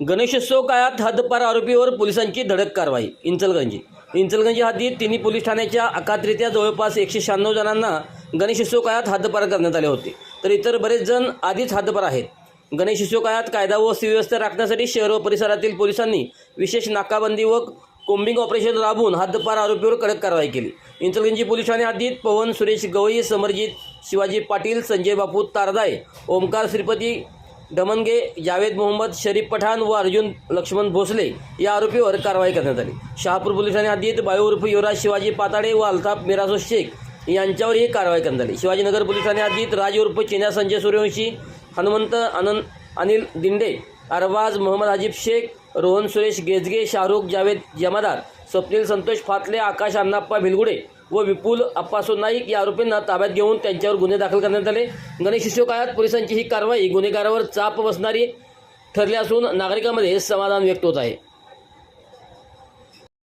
गणेशोत्सव काळात हद्दपार आरोपीवर पोलिसांची धडक कारवाई. इंचलगंजी इंचलगंजी हद्दीत तिन्ही पोलीस ठाण्याच्या अकात्रित्या जवळपास एकशे शहाण्णव जणांना गणेशोत्सव काळात हद्दपार करण्यात आले होते. तर इतर बरेच जण आधीच हद्दपार आहेत. गणेशोत्सव काळात कायदा व सुव्यवस्था राखण्यासाठी शहर व परिसरातील पोलिसांनी विशेष नाकाबंदी व कोम्बिंग ऑपरेशन राबवून हद्दपार आरोपीवर कडक कारवाई केली. इंचलगंजी पोलीस ठाणे हद्दीत पवन सुरेश गवई समरजित शिवाजी पाटील संजय बापू तारदाय ओमकार श्रीपती दमनगे जावेद मोहम्मद शरीफ पठाण व अर्जुन लक्ष्मण भोसले या आरोपीवर कारवाई करण्यात आली. शहापूर पोलिसांनी हद्दीत बायू उर्फ युवराज शिवाजी पाताडे व अल्ताफ मिराजो शेख यांच्यावर ही कारवाई करण्यात आली. शिवाजीनगर पोलिसांनी हद्दीत राज उर्फ चिन्या संजय सूर्यवंशी हनुमंत आनंद अनिल दिंडे अरवाज मोहम्मद अजिब शेख रोहन सुरेश गेजगे शाहरुख जावेद जमादार स्वप्नील संतोष फातले आकाश अण्णाप्पा भिलगुडे व विपुल अप्पासो नाईक या आरोपींना ताब्यात घेऊन त्यांच्यावर गुन्हे दाखल करण्यात आले. गणेश काळात पोलिसांची ही कारवाई गुन्हेगारावर चाप बसणारी ठरली असून नागरिकांमध्ये समाधान व्यक्त होत आहे.